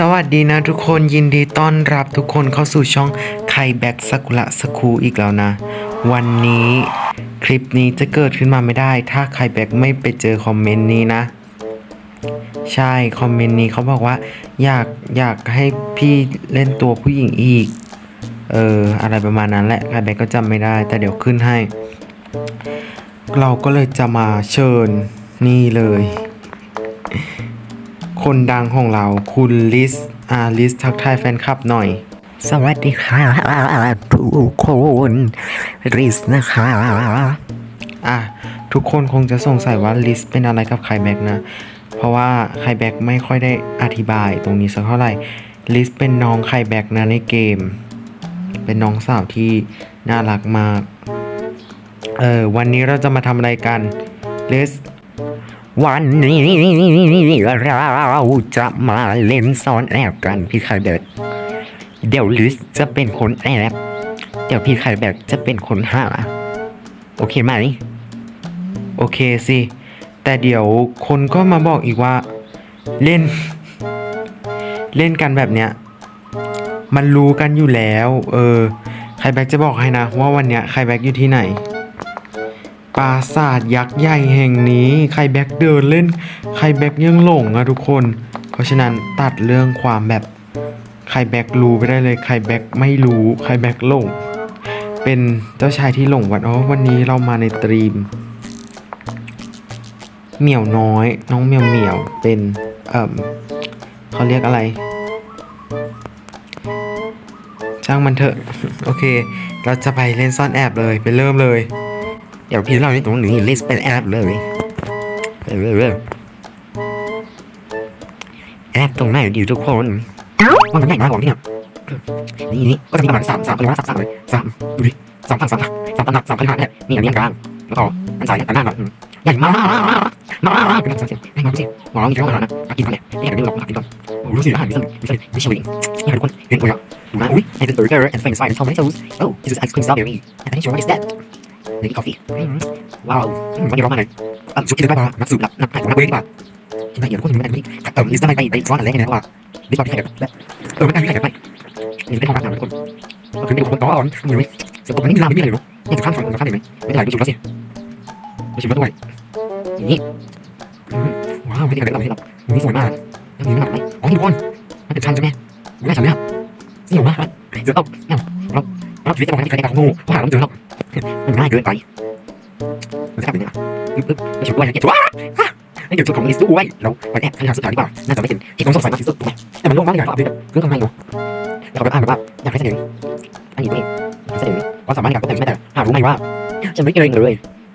สวัสดีนะทุกคนยินดีต้อนรับทุกคนเข้าสู่ช่องไคแบ็กสกุละสคูอีกแล้วนะ วันนี้คลิปนี้จะเกิดขึ้นมาไม่ได้ ถ้าไคแบ็กไม่ไปเจอคอมเมนต์นี้นะ ใช่คอมเมนต์นี้เขาบอกว่า อยากอยากให้พี่เล่นตัวผู้หญิงอีก เอออะไรประมาณนั้นแหละไคแบ็กก็จำไม่ได้ แต่เดี๋ยวขึ้นให้ เราก็เลยจะมาเชิญนี่เลย คนดังของเราคุณลิสอาลิสทักทายแฟนคลับหน่อย สวัสดีค่ะทุกคนริสนะคะอะทุกคนคงจะสงสัยว่าลิสเป็นอะไรกับไคแบ็กนะ เพราะว่าไคแบ็กไม่ค่อยได้อธิบายตรงนี้สักเท่าไหร่ลิสเป็นน้องไคแบ็กนะในเกม เป็นน้องสาวที่น่ารักมาก เออวันนี้เราจะมาทำอะไรกันลิส วันนี้เราจะมาเล่นซ่อนแอบกันพี่ไคเบิร์ดเดี๋ยวลิสจะเป็นคนแอบเดี๋ยวพี่ไคเบิร์ดจะเป็นคนหาโอเคไหมโอเคสิ แต่เดี๋ยวคนก็มาบอกอีกว่า เล่น เล่นกันแบบเนี้ย มันรู้กันอยู่แล้ว เออใครแบ็กจะบอกให้นะ ว่าวันเนี้ยใครแบ็กอยู่ที่ไหน ปราสาทยักษ์ใหญ่แห่งนี้ใครแบ็กเดินเล่นใครแบ็กยังหลงอะทุกคน เพราะฉะนั้นตัดเรื่องความแบบใครแบ็กรู้ไปได้เลยใครแบ็กไม่รู้ใครแบ็กหลง เป็นเจ้าชายที่หลงวันอ๋อวันนี้เรามาในตรีมเหมียวน้อย น้องเหมียวเหมียวเป็นเอ่มเขาเรียกอะไรช่างมันเถอะ โอเค เราจะไปเล่นซ่อนแอบเลย ไปเริ่มเลย เดี๋ยวพี่เราในตรงนี้ลิสเป็นแอบเลยเร็วๆแอบตรงไหนดีทุกคนมันเป็นไหนมาของเนี่ยนี่นี่ก็จะมีประมาณสามสามเลยว่าสามสามเลยสามดูดิสามสามสามสามตำหนักสามพันห้าเนี่ยนี่อันนี้กลางแล้วก็อันสายอันหน้าแบบใหญ่มากมากเป็นสามสิบให้มาดูสิหมอร้องอีกแล้วนะกินก่อนเนี่ยนี่อันนี้เรากินก่อนโอ้รู้สิอาหารมิสมิสมิชลินนี่ทุกคนเรียนตัวแล้วดูนะอุ้ย and the burger and famous fried tomatoes oh this is ice cream strawberry and I think what is that maybe coffee ว้าววันนี้ร้องมากเลยอะชุดกินได้ป่ะนักสืบนักนักถ่ายของนักเวทดีกว่ากินได้เยอะคนไม่ได้ไม่เออลิสต์ได้ไปไปซ้อนอะไรกันนะว่าลิสต์ที่ใครแบบเออไม่ได้ไม่ใครไปนี่เป็นห้องพักนะทุกคนก็คือไม่ดูคนก้อนมีไหมเสียงคนไม่มีราไม่มีอะไรหรอกนี่จะข้ามฝั่งจะข้ามได้ไหมไม่ได้ดูชุดแล้วสิดูชุดแล้วด้วยนี่ว้าวไม่ได้อะไรเราไม่ได้เรานี่สวยมากแล้วมีไม่หนักไหมอ๋อทุกคนมันเป็นชันใช่ไหมไม่ใช่ไหมครับนี่หรอวะเดี๋ยวต้องเนี่ยเราเราชีวิตจะมองให้ใครได้กับงูเพราะหาเราไม่เจอหรอก มันง่ายเกินไปมันจะทำยังไงปึ๊บปึ๊บไม่ฉุดด้วยนะเก็บฉุดว้าไม่เก็บฉุดของลิสต์ด้วยเราไปแอบพยายามสุดท้ายดีกว่าน่าจะไม่เห็นที่ต้องสงสัยมากที่สุดแต่มันโล่งมากเลยครับเรื่องข้างในเนาะแล้วก็ไปอ่านแบบว่าอยากให้เสนออันนี้ด้วยเสนอว่าสามารถในการตกแต่งไม่แต่หารู้ไหมว่าฉันไม่เกรงเลย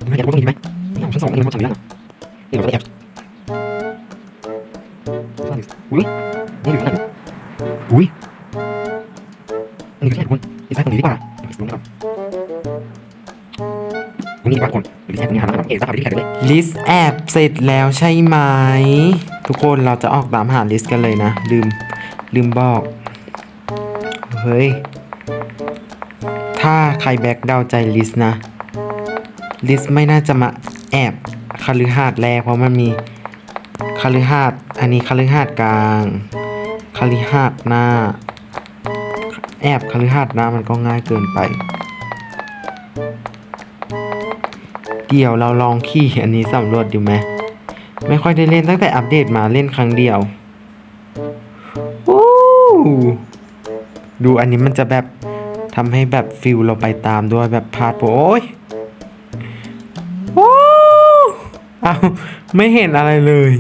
ไม่เก็บพวกนี้ไหมนี่ของชั้นสองนี่มันทำยังไงนี่เราก็แอบอุ้ยนี่อยู่ไหนอุ้ยอันนี้ก็แค่คนดีไซน์ตรงนี้ดีกว่าดูนะครับ รงนี้ดีกคนดีไซน์ตรงนี้หาแล้วเอ๋จะทำที่ไหนเลยลิสแอบเสร็จแล้วใช่ไหม ทุกคนเราจะออกตามหาลิสกันเลยนะ ลืม ลืมบอก เฮ้ย ถ้าใครแบ็กเดาใจลิสนะ ลิสไม่น่าจะมาแอบคฤหาสน์แรกเพราะมันมีคฤหาสน์อันนี้คฤหาสน์กลางคฤหาสน์หน้า แอบคฤหาสน์หน้ามันก็ง่ายเกินไป เดี๋ยวเราลองขี่อันนี้สำรวจดูไหมไม่ค่อยได้เล่นตั้งแต่อัปเดตมาเล่นครั้งเดียวโอ้ดูอันนี้มันจะแบบทำให้แบบฟิลเราไปตามด้วยแบบพาดโอ้ยโอ้เอาไม่เห็นอะไรเลย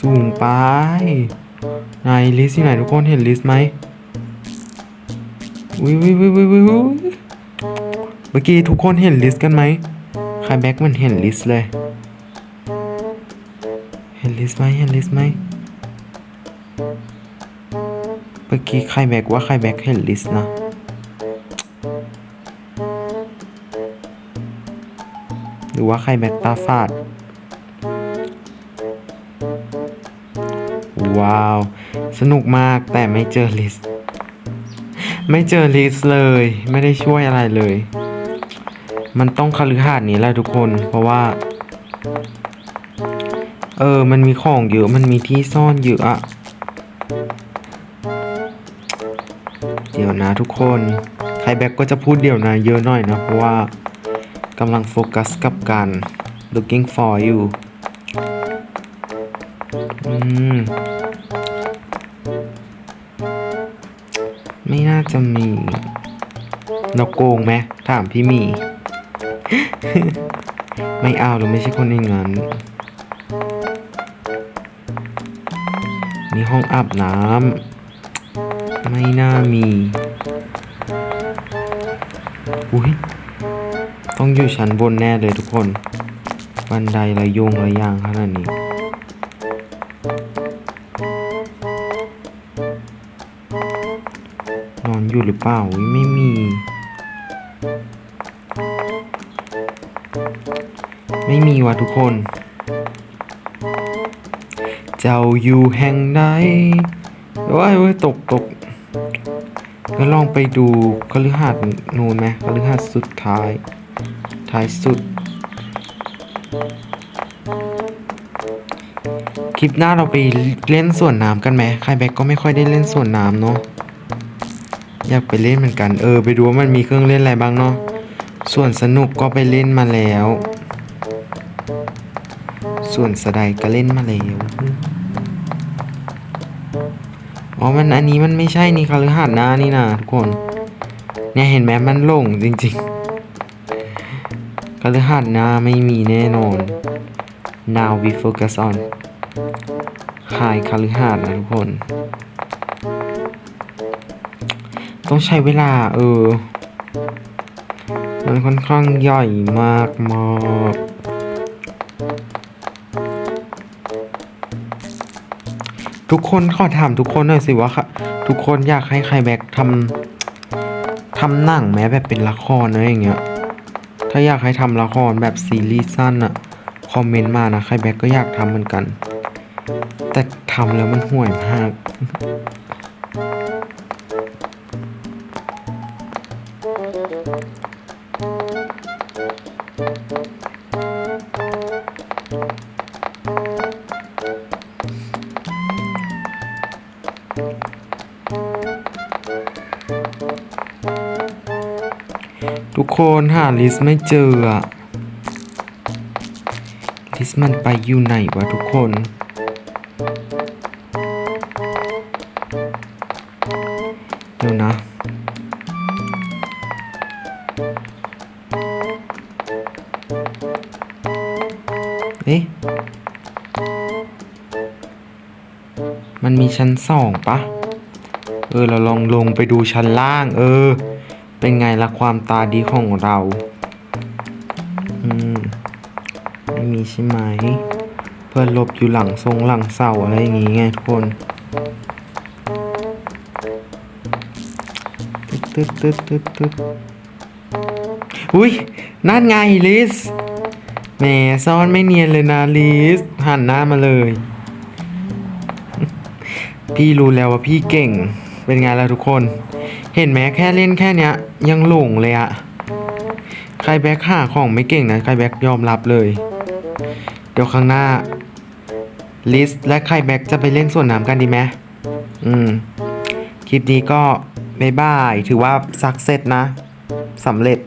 สูงไปไหนลิสต์ที่ไหนทุกคนเห็นลิสต์ไหมวิววิววิววิว เมื่อกี้ทุกคนเห็นลิสต์กันไหมใครแบ็กมันเห็นลิสต์เลย เห็นลิสต์ไหมเห็นลิสต์ไหมเมื่อกี้ใครแบ็กว่าใครแบ็กเห็นลิสต์นะหรือว่าใครแบ็กตาฟาด ว้าว สนุกมากแต่ไม่เจอลิสต์ไม่เจอลิสต์เลย ไม่ได้ช่วยอะไรเลย มันต้องคฤหาสน์นี้แหละทุกคน เพราะว่า เออ มันมีของเยอะ มันมีที่ซ่อนเยอะอะเดี๋ยวนะทุกคนไคแบ็กก็จะพูดเดี๋ยวนะเยอะหน่อยนะ เพราะว่ากำลังโฟกัสกับการ looking for you อืมไม่น่าจะมีเราโกงไหมถามพี่หมี ไม่เอาเราไม่ใช่คนอย่างนั้นนี่ห้องอาบน้ำ ไม่น่ามี อุ้ย ต้องอยู่ชั้นบนแน่เลยทุกคน บันไดระยงระยางขนาดนี้นอนอยู่หรือเปล่าไม่มี ไม่มีว่ะทุกคน เจ้าอยู่แห่งไหนโอ้ยโอ้ยตกตกก็ลองไปดูคฤหาสน์นูนไหมคฤหาสน์สุดท้าย ท้ายสุด คลิปหน้าเราไปเล่นสวนน้ำกันไหมใครแบกก็ไม่ค่อยได้เล่นสวนน้ำเนาะอยากไปเล่นเหมือนกัน เออ ไปดูว่ามันมีเครื่องเล่นอะไรบ้างเนาะส่วนสนุกก็ไปเล่นมาแล้ว ส่วนสไดก็เล่นมาแล้วอ๋อ มันอันนี้มันไม่ใช่นี่คฤหาสน์น้านี่นะทุกคน เนี่ยเห็นไหมมันหลงจริงๆคฤหาสน์น้าไม่มีแน่นอน now we focus on หายคฤหาสน์นะทุกคน ต้องใช้เวลาเออ มันค่อนข้างใหญ่มากมาก ทุกคนขอถามทุกคนหน่อยสิว่าค่ะ ทุกคนอยากให้ใครแบ็กทำทำหนังแม้แบบเป็นละครนะอย่างเงี้ย ถ้าอยากให้ทำละครแบบซีรีส์สั้นอะคอมเมนต์มานะใครแบ็กก็อยากทำเหมือนกัน แต่ทำแล้วมันห่วยมาก ทุกคนหาลิสไม่เจออะลิสมันไปอยู่ไหนวะทุกคน เดี๋ยวนะ ชั้นสองปะ เออ เราลองลงไปดูชั้นล่าง เออ เป็นไงละความตาดีของเรา อืม ไม่มีใช่ไหม เพื่อนลบอยู่หลังทรงหลังเสาอะไรอย่างงี้ไงทุกคนตึ๊ดตึ๊ดตึ๊ดตึ๊ดตึ๊ดอุ้ย นั่นไงลิสแหมซ่อนไม่เนียนเลยนะลิสหันหน้ามาเลย พี่รู้แล้วว่าพี่เก่ง เป็นไงล่ะทุกคน เห็นไหมแค่เล่นแค่เนี้ย ยังหลงเลยอะใครแบ็คหาของไม่เก่งนะใครแบ็คยอมรับเลย เดี๋ยวครั้งหน้า ลิสและใครแบ็คจะไปเล่นส่วนน้ำกันดีไหมอืม คลิปนี้ก็บายบาย ถือว่าสักเซตนะสำเร็จ